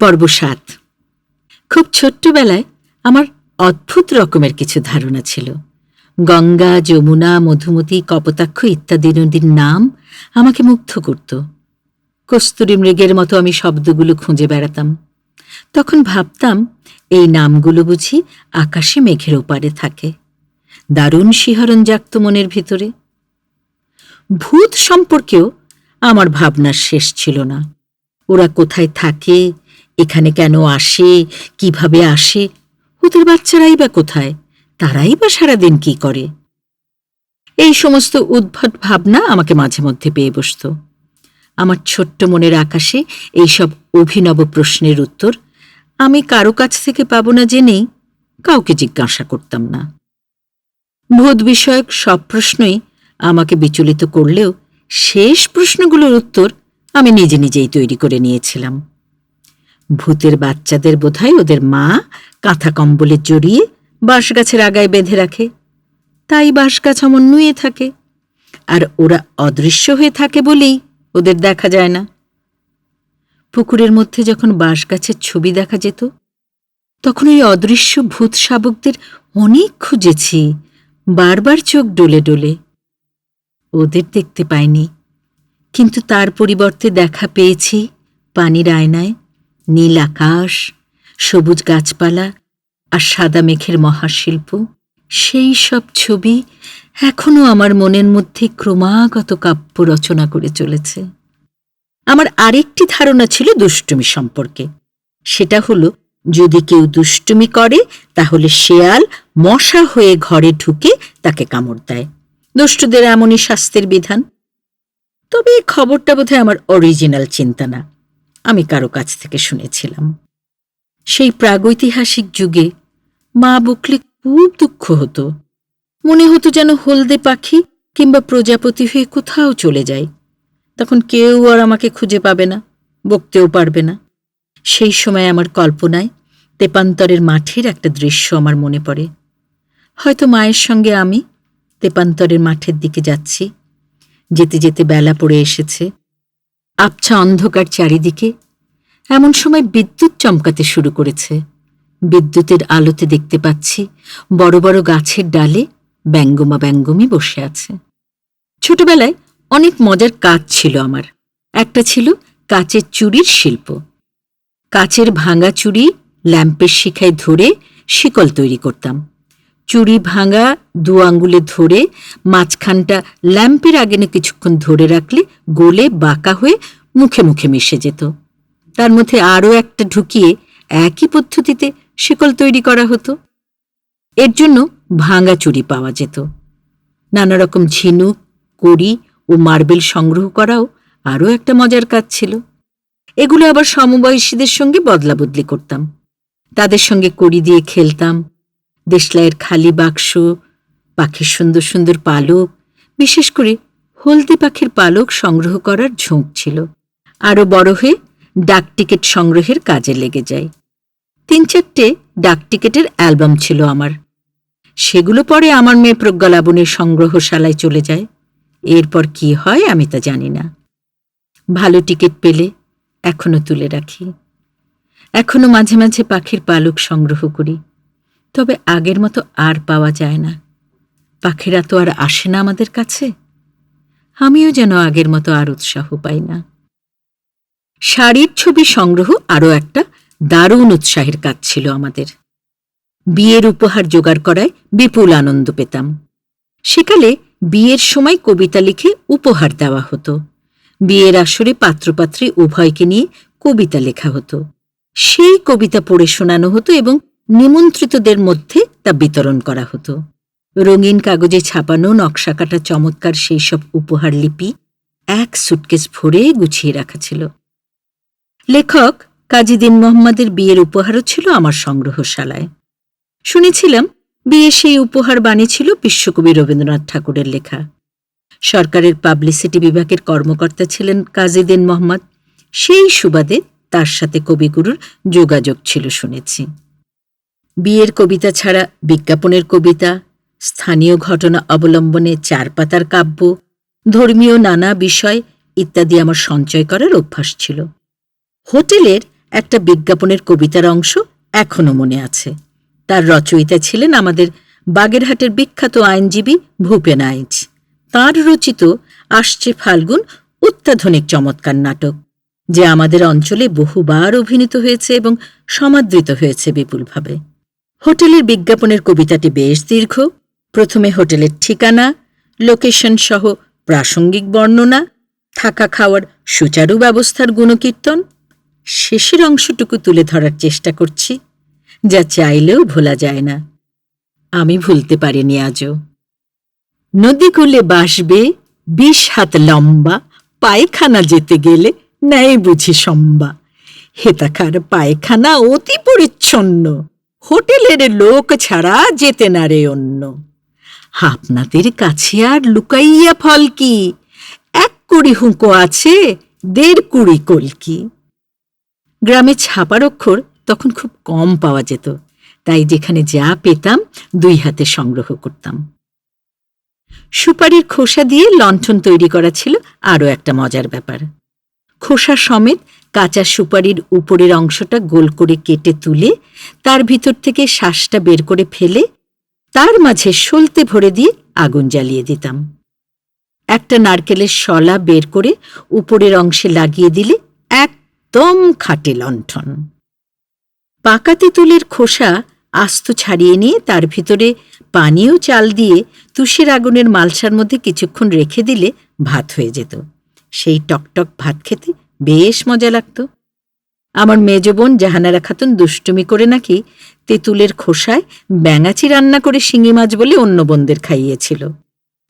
পর্ব সাত খুব ছোট্টবেলায় আমার অদ্ভুত রকমের কিছু ধারণা ছিল। গঙ্গা, যমুনা, মধুমতি, কপোতাক্ষ ইত্যাদি নদীর নাম আমাকে মুগ্ধ করত। কস্তুরী মৃগের মতো আমি শব্দগুলো খুঁজে বেড়াতাম। তখন ভাবতাম, এই নামগুলো বুঝি আকাশে মেঘের ওপারে থাকে। দারুণ শিহরণ জাগত মনের ভিতরে। ভূত সম্পর্কেও আমার ভাবনার শেষ ছিল না। ওরা কোথায় থাকে এখানে কেন আসে? কীভাবে আসে? ওদের বাচ্চারাই বা কোথায়? তারাই বা সারাদিন কি করে? এই সমস্ত উদ্ভট ভাবনা আমাকে মাঝে মধ্যে পেয়ে বসত। আমার ছোট্ট মনের আকাশে এইসব অভিনব প্রশ্নের উত্তর আমি কারও কাছ থেকে পাব না জেনেই কাউকে জিজ্ঞাসা করতাম না। ভূত বিষয়ক সব প্রশ্নই আমাকে বিচলিত করলেও শেষ প্রশ্নগুলোর উত্তর আমি নিজে নিজেই তৈরি করে নিয়েছিলাম। ভূতের বাচ্চাদের বোধহয় ওদের মা কাঁথা কম্বলে জড়িয়ে বাঁশ গাছের আগায় বেঁধে রাখে। তাই বাঁশগাছ অমন নুয়ে থাকে। আর ওরা অদৃশ্য হয়ে থাকে বলেই ওদের দেখা যায় না। পুকুরের মধ্যে যখন বাঁশ গাছের ছবি দেখা যেত, তখন ওই অদৃশ্য ভূত শাবকদের অনেক খুঁজেছি, বারবার চোখ ডলে ডলে। ওদের দেখতে পাইনি। কিন্তু তার পরিবর্তে দেখা পেয়েছি পানির আয়নায় নীল আকাশ, সবুজ গাছপালা আর সাদা মেঘের মহাশিল্প, সেই সব ছবি এখনও আমার মনের মধ্যে ক্রমাগত কাব্য রচনা করে চলেছে। আমার আরেকটি ধারণা ছিল দুষ্টুমি সম্পর্কে। সেটা হলো, যদি কেউ দুষ্টুমি করে, তাহলে শেয়াল মশা হয়ে ঘরে ঢুকে তাকে কামড় দেয়। দুষ্টুদের এমনই শাস্তির বিধান। তবে এই খবরটা বোধহয় আমার অরিজিনাল চিন্তা না। আমি কারও কাছ থেকে শুনেছিলাম। সেই প্রাগৈতিহাসিক যুগে মা বকলে খুব দুঃখ হতো। মনে হতো যেন হলদে পাখি কিংবা প্রজাপতি হয়ে কোথাও চলে যায়। তখন কেউ আর আমাকে খুঁজে পাবে না, বকতেও পারবে না। সেই সময় আমার কল্পনায় তেপান্তরের মাঠের একটা দৃশ্য আমার মনে পড়ে। হয়তো মায়ের সঙ্গে আমি তেপান্তরের মাঠের দিকে যাচ্ছি, যেতে যেতে বেলা পড়ে এসেছে। আবছা অন্ধকার চারিদিকে এমন সময় বিদ্যুৎ চমকাতে শুরু করেছে। বিদ্যুতের আলোতে দেখতে পাচ্ছি বড় বড় গাছের ডালে ব্যঙ্গমা ব্যঙ্গমী বসে আছে। ছোটবেলায় অনেক মজার কাজ ছিল আমার। একটা ছিল কাচের চুরির শিল্প। কাচের ভাঙা চুরি, ল্যাম্পের শিখায় ধরে শিকল তৈরি করতাম। চুড়ি ভাঙা দু আঙ্গুলে ধরে মাঝখানটা ল্যাম্পের আগেনে কিছুক্ষণ ধরে রাখলে গোলে বাঁকা হয়ে মুখে মুখে মিশে যেত। তার মধ্যে আরও একটা ঢুকিয়ে একই পদ্ধতিতে শিকল তৈরি করা হতো। এর জন্য ভাঙা চুড়ি পাওয়া যেত। নানা রকম ঝিনুক, কড়ি ও মার্বেল সংগ্রহ করাও আরও একটা মজার কাজ ছিল। এগুলো আবার সমবয়সীদের সঙ্গে বদলা বদলি করতাম। তাদের সঙ্গে কড়ি দিয়ে খেলতাম দেশলাইয়ের খালি বাক্স, পাখির সুন্দর সুন্দর পালক, বিশেষ করে হলদি পাখির পালক সংগ্রহ করার ঝোঁক ছিল। আরও বড় হয়ে ডাক টিকিট সংগ্রহের কাজে লেগে যায়। তিন চারটে ডাক টিকিটের অ্যালবাম ছিল আমার। সেগুলো পরে আমার মেয়ে প্রজ্ঞালাবনের সংগ্রহশালায় চলে যায়। এরপর কি হয় আমি তা জানি না। ভালো টিকিট পেলে এখনও তুলে রাখি। এখনও মাঝে মাঝে পাখির পালক সংগ্রহ করি। তবে আগের মতো আর পাওয়া যায় না। পাখিরা তো আর আসে না আমাদের কাছে। আমিও যেন আগের মতো আর উৎসাহ পাই না। শাড়ির ছবি সংগ্রহ আরও একটা দারুণ উৎসাহের কাজ ছিল আমাদের। বিয়ের উপহার জোগাড় করায় বিপুল আনন্দ পেতাম। সেকালে বিয়ের সময় কবিতা লিখে উপহার দেওয়া হতো। বিয়ের আসরে পাত্রপাত্রী উভয়কে নিয়ে কবিতা লেখা হতো। সেই কবিতা পড়ে শোনানো হতো এবং নিমন্ত্রিতদের মধ্যে তা বিতরণ করা হতো। রঙিন কাগজে ছাপানো নকশা কাটা চমৎকার সেই সব উপহার লিপি এক সুটকেস ভরে গুছিয়ে রাখা ছিল। লেখক কাজী দিন মোহাম্মদের বিয়ের উপহারও ছিল আমার সংগ্রহশালায়। শুনেছিলাম বিয়ে সেই উপহার বানিয়েছিল বিশ্বকবি রবীন্দ্রনাথ ঠাকুরের লেখা। সরকারের পাবলিসিটি বিভাগের কর্মকর্তা ছিলেন কাজীদিন মোহাম্মদ। সেই সুবাদে তার সাথে কবিগুরুর যোগাযোগ ছিল শুনেছি। বিয়ের কবিতা ছাড়া বিজ্ঞাপনের কবিতা, স্থানীয় ঘটনা অবলম্বনে চার পাতার কাব্য, ধর্মীয় নানা বিষয় ইত্যাদি আমার সঞ্চয় করার অভ্যাস ছিল। হোটেলের একটা বিজ্ঞাপনের কবিতার অংশ এখনও মনে আছে। তার রচয়িতা ছিলেন আমাদের বাগেরহাটের বিখ্যাত আইনজীবী ভূপেন আইচ তাঁর রচিত আসছে ফাল্গুন অত্যাধুনিক চমৎকার নাটক, যে আমাদের অঞ্চলে বহুবার অভিনীত হয়েছে এবং সমাদৃত হয়েছে বিপুলভাবে। হোটেলের বিজ্ঞাপনের কবিতাটি বেশ দীর্ঘ। প্রথমে হোটেলের ঠিকানা লোকেশন সহ প্রাসঙ্গিক বর্ণনা, থাকা খাওয়ার সুচারু ব্যবস্থার গুণকীর্তন। শেষের অংশটুকু তুলে ধরার চেষ্টা করছি, যা চাইলেও ভোলা যায় না। আমি ভুলতে পারিনি আজও। নদীকূলে বাসবে বিশ হাত লম্বা, পায়খানা যেতে গেলে ন্যায় বুঝি সম্বা। হেতাকার পায়খানা অতি পরিচ্ছন্ন। হোটেলের লোক ছাড়া যেতে না রে অন্য। আপনাদের কাছে আর লুকাইয়া ফল কি? এক কুড়ি হুঁকো আছে, দেড় কুড়ি কলকি। গ্রামে ছাপার অক্ষর তখন খুব কম পাওয়া যেত, তাই যেখানে যা পেতাম দুই হাতে সংগ্রহ করতাম। সুপারির খোসা দিয়ে লণ্ঠন তৈরি করা ছিল আরও একটা মজার ব্যাপার। খোসা সমেত কাঁচা সুপারির উপরের অংশটা গোল করে কেটে তুলে তার ভিতর থেকে শ্বাসটা বের করে ফেলে তার মাঝে সলতে ভরে দিয়ে আগুন জ্বালিয়ে দিতাম। একটা নারকেলের শলা বের করে উপরের অংশে লাগিয়ে দিলে একদম খাটে লণ্ঠন। পাকা তেঁতুলের খোসা আস্ত ছাড়িয়ে নিয়ে তার ভিতরে পানীয় চাল দিয়ে তুষের আগুনের মালসার মধ্যে কিছুক্ষণ রেখে দিলে ভাত হয়ে যেত। সেই টকটক ভাত খেতে বেশ মজা লাগত। আমার মেজ বোন জাহানারা খাতুন দুষ্টুমি করে নাকি তেঁতুলের খোসায় ব্যাঙাচি রান্না করে শিঙি মাছ বলে অন্য বোনদের খাইয়েছিল।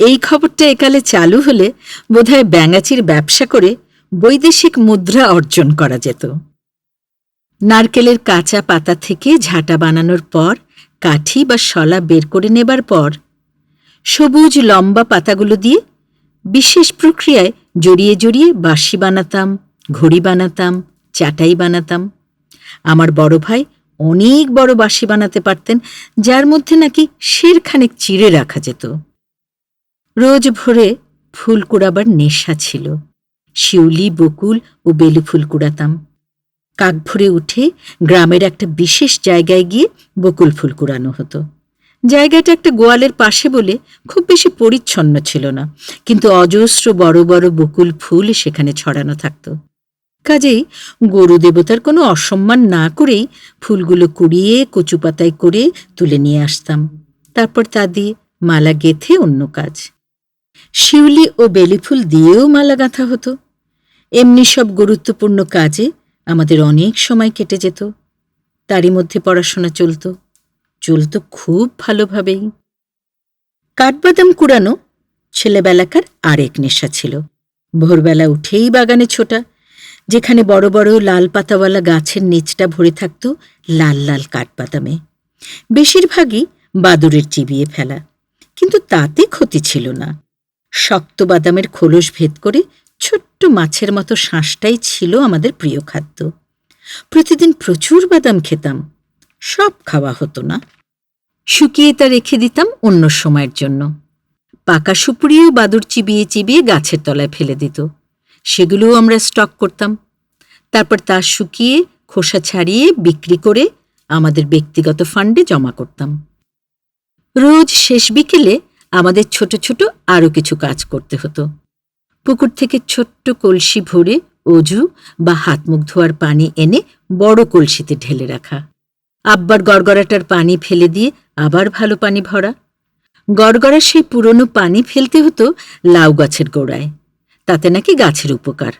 এই খবরটা একালে চালু হলে বোধহয় ব্যাঙাচির ব্যবসা করে বৈদেশিক মুদ্রা অর্জন করা যেত। নারকেলের কাঁচা পাতা থেকে ঝাঁটা বানানোর পর, কাঠি বা শলা বের করে নেবার পর, সবুজ লম্বা পাতাগুলো দিয়ে বিশেষ প্রক্রিয়ায় জড়িয়ে জড়িয়ে বাঁশি বানাতাম, ঘড়ি বানাতাম, চাটাই বানাতাম। আমার বড় ভাই অনেক বড় বাঁশি বানাতে পারতেন, যার মধ্যে নাকি শেরখানেক চিড়ে রাখা যেত। রোজ ভোরে ফুল কুড়াবার নেশা ছিল। শিউলি, বকুল ও বেলু ফুল কুড়াতাম। কাক ভরে উঠে গ্রামের একটা বিশেষ জায়গায় গিয়ে বকুল ফুল কুড়ানো হতো। জায়গাটা একটা গোয়ালের পাশে বলে খুব বেশি পরিচ্ছন্ন ছিল না, কিন্তু অজস্র বড় বড় বকুল ফুল সেখানে ছড়ানো থাকত। কাজেই গরু দেবতার কোনো অসম্মান না করেই ফুলগুলো কুড়িয়ে কচু পাতায় করে তুলে নিয়ে আসতাম। তারপর তা দিয়ে মালা গেথে অন্য কাজ। শিউলি ও বেলি ফুল দিয়েও মালা গাঁথা হতো। এমনি সব গুরুত্বপূর্ণ কাজে আমাদের অনেক সময় কেটে যেত। তারই মধ্যে পড়াশোনা চলত। চলত খুব ভালোভাবেই। কাঠবাদাম কুড়ানো ছেলেবেলাকার আরেক নেশা ছিল। ভোরবেলা উঠেই বাগানে ছোটা, যেখানে বড় বড় লাল পাতাওয়ালা গাছের নিচটা ভরে থাকত লাল লাল কাঠবাদামে। বেশিরভাগই বাদুরের চিবিয়ে ফেলা, কিন্তু তাতে ক্ষতি ছিল না। শক্ত বাদামের খোলস ভেদ করে ছোট্ট মাছের মতো শাঁসটাই ছিল আমাদের প্রিয় খাদ্য। প্রতিদিন প্রচুর বাদাম খেতাম। সব খাওয়া হতো না। শুকিয়ে তা রেখে দিতাম অন্য সময়ের জন্য। পাকা সুপুরিও বাদুর চিবিয়ে চিবিয়ে গাছের তলায় ফেলে দিত। সেগুলোও আমরা স্টক করতাম। তারপর তা শুকিয়ে, খোসা ছাড়িয়ে বিক্রি করে আমাদের ব্যক্তিগত ফান্ডে জমা করতাম। রোজ শেষ বিকেলে আমাদের ছোট ছোট আরও কিছু কাজ করতে হতো। পুকুর থেকে ছোট্ট কলসি ভরে অজু বা হাত মুখ ধোয়ার পানি এনে বড় কলসিতে ঢেলে রাখা। আব্বার গড়গড়াটার পানি ফেলে দিয়ে আবার ভালো পানি ভরা। গড়গড়া সেই পুরনো পানি ফেলতে হতো লাউ গাছের গোড়ায়। তাতে নাকি গাছের উপকার।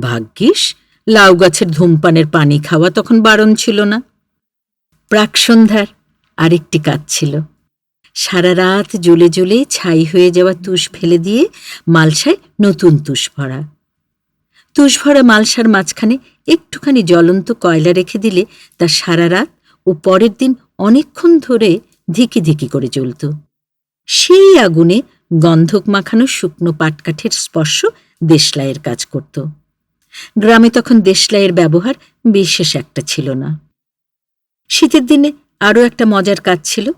ভাগ্যিস, লাউ গাছের ধূমপানের পানি খাওয়া তখন বারণ ছিল না। প্রাক সন্ধ্যার আরেকটি কাজ ছিল। সারা রাত জ্বলে জ্বলে ছাই হয়ে যাওয়া তুষ ফেলে দিয়ে মালসায় নতুন তুষ ভরা। তুষ ভরা মালসার মাঝখানে একটুখানি জ্বলন্ত কয়লা রেখে দিলে তা সারা রাত ও পরের দিন অনেকক্ষণ ধরে ধিকি ধিকি করে জ্বলত। সেই আগুনে গন্ধক মাখানো শুকনো পাটকাঠের স্পর্শ দেশলাইয়ের কাজ করত। গ্রামে তখন দেশলাইয়ের ব্যবহার বিশেষ একটা ছিল না। শীতের দিনে আরও একটা মজার কাজ ছিল।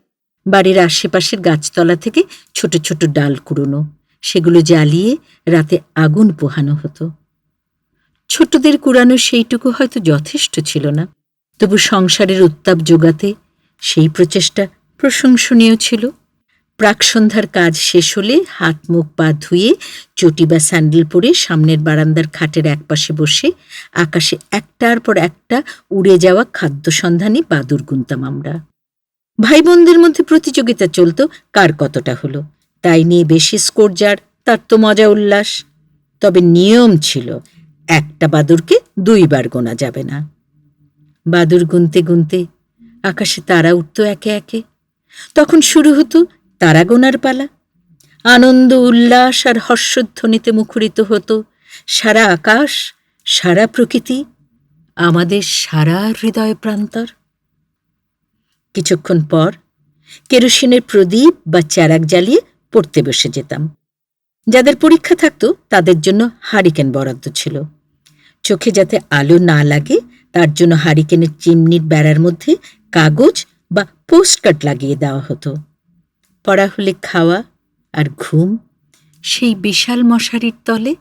বাড়ির আশেপাশের গাছতলা থেকে ছোট ছোট ডাল কুড়োনো, সেগুলো জ্বালিয়ে রাতে আগুন পোহানো হতো। ছোটদের কুড়ানো সেইটুকু হয়তো যথেষ্ট ছিল না। তবু সংসারের উত্তাপ যোগাতে সেই প্রচেষ্টা প্রশংসনীয় ছিল। প্রাকসন্ধ্যার কাজ শেষ হলে হাত মুখ পা ধুয়ে চটি বা স্যান্ডেল পরে সামনের বারান্দার খাটের একপাশে বসে আকাশে একটার পর একটা উড়ে যাওয়া খাদ্য সন্ধানী বাদুর গুনতাম আমরা। ভাই বোনদের মধ্যে প্রতিযোগিতা চলত কার কতটা হলো। তাই নিয়ে বেশি স্কোর যার, তার তো মজা উল্লাস। তবে নিয়ম ছিল, একটা বাদুরকে দুইবার গোনা যাবে না। বাদুর গুনতে গুনতে আকাশে তারা উঠত একে একে। তখন শুরু হতো তারা গোনার পালা। আনন্দ, উল্লাস আর হর্ষধ্বনিতে মুখরিত হতো সারা আকাশ, সারা প্রকৃতি, আমাদের সারা হৃদয় প্রান্তর। কিছুক্ষণ পর কেরোসিনের প্রদীপ বা চারাক জ্বালিয়ে পড়তে বসে যেতাম। যাদের পরীক্ষা থাকতো তাদের জন্য হারিকেন বরাদ্দ ছিল। চোখে যাতে আলো না লাগে তার জন্য হারিকেনের চিমনির বেড়ার মধ্যে কাগজ বা পোস্টকার্ড লাগিয়ে দেওয়া হতো। পড়া হলে খাওয়া আর ঘুম, সেই বিশাল মশারির তলে